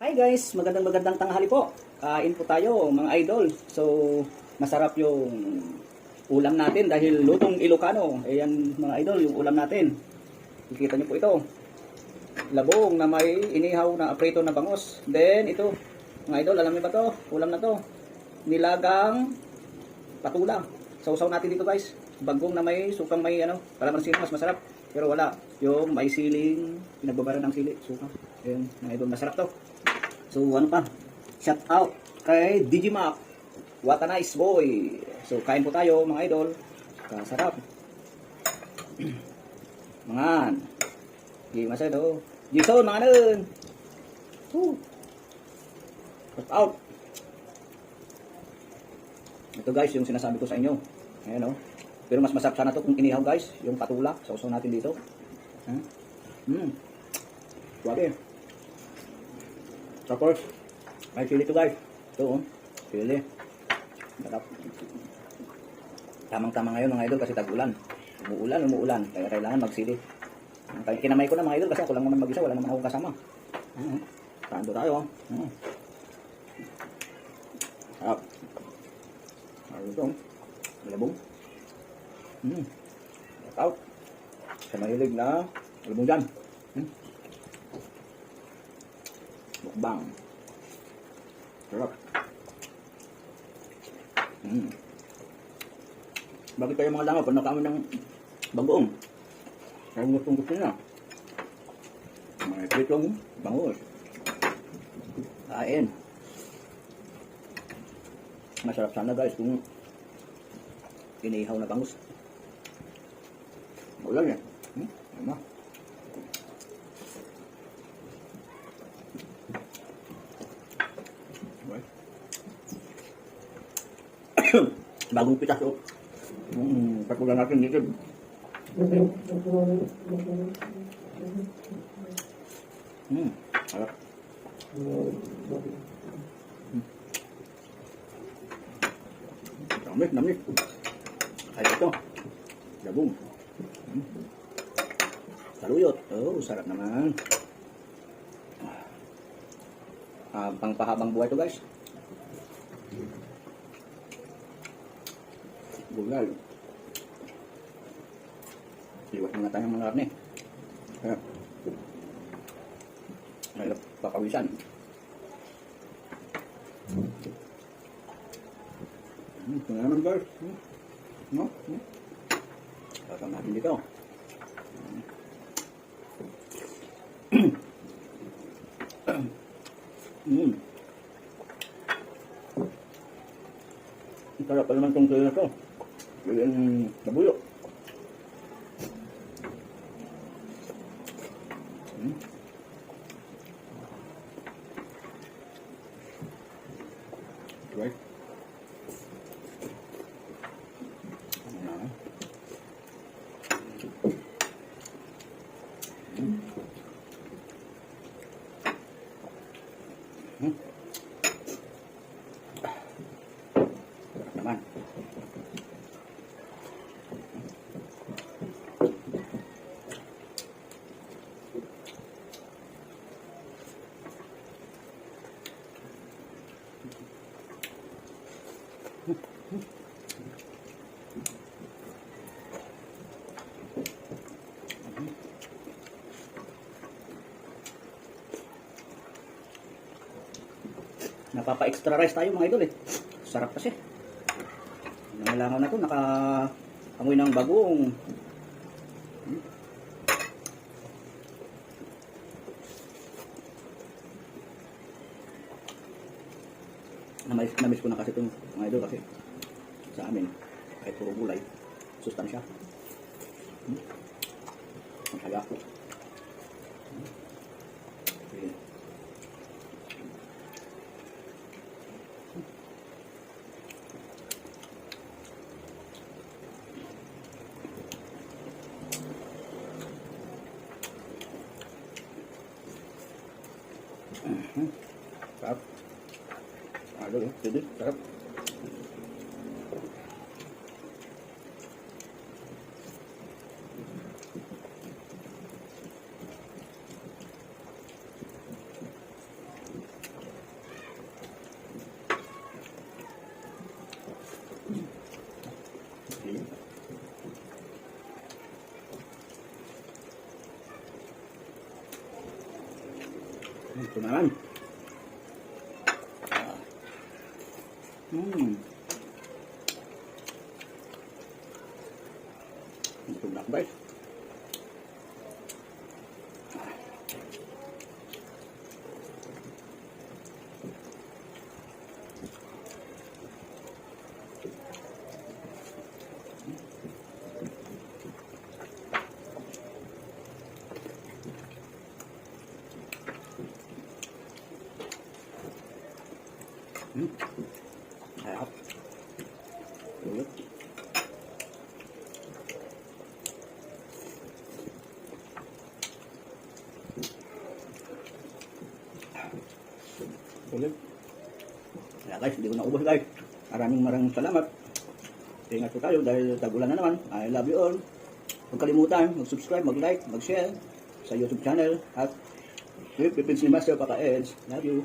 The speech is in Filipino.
Hi guys, magandang magandang tanghali po. Kain po tayo mga idol. So, masarap yung ulam natin dahil lutong Ilocano. Ayan mga idol, yung ulam natin. Kikita niyo po ito. Labong na may inihaw na aprito na bangos. Then ito, mga idol, alam niyo ba to? Ulam na to. Nilagang patula. Sausaw natin dito guys. Bagong na may sukang may ano, para mas masarap. Pero wala. Yung may siling, pinagbabara ng sili, suka. Ayan, mga idol, masarap to. So ano pa? Shout out kay Digimac. What a nice boy. So kain po tayo mga idol. Kasarap. Mangan. Di masaya do. Jason mga nun. Woo. Shout out. Ito guys yung sinasabi ko sa inyo. Ayan o. Pero mas masarap sana to kung inihaw guys. Yung patula. Sausaw natin dito. Hmm. Hmm. Grabe. Tapos, may chili to guys. Ito oh. Chili. Sarap. Tamang-tama ngayon mga idol kasi tag-ulan. Umuulan, umuulan. Kaya kailangan magsili. Kinamay ko na mga idol kasi ako lang naman mag-isa. Wala naman akong kasama. Uh, Tando tayo. Uh. Sarap. Ano ito? Malabong. Shout out. Sa mahilig na malabong dyan. Hmm. Mukbang. Sarap. Mm. Bakit kayo mga langaw pag nakaamon ng bagoong? Kaya gustong gusto nyo. May pritong bangus. Kain. Masarap sana guys kung inihaw na bangus. Ulan yan. Hmm? Ano? Bagong pitas oh. Hmm, patulan natin dito. Hmm, harap. Hmm. Namit, namit. Ay, ito. Gabong. Hmm. Saluyot. Oh, sarap naman. Ah, pangpahabang buhay to guys. Gulay. Iwas muna tayo ng mga karne. Kaya, mahirap pakawisan. Hmm, ito na naman guys. No? Hmm. Sasama natin dito. Hmm. Ang sarap pa naman itong tuyo na to. Yung nabuyo. Hmm. Napapa-extra rice tayo mga idol eh. Sarap kasi. Nangilangaw na to, naka amoy ng bagong. Hmm. Namiss, namiss ko na kasi itong mga idol kasi sa amin kahit puro gulay sustansya hmm. ang saya ko hmm. Okay. Mhm. Sarap. Ano yun? Pwede. Sarap. Ito naman. Hmm. Ito black rice. Hmm. Sarap. Ulit. Ulit. Kaya guys, hindi ko na ubos guys. Maraming maraming salamat. Ingat po tayo dahil tagulan na naman. I love you all. Huwag kalimutan, mag-subscribe, mag-like, mag-share sa YouTube channel at Philippines ni Master Paka Eds. Love you.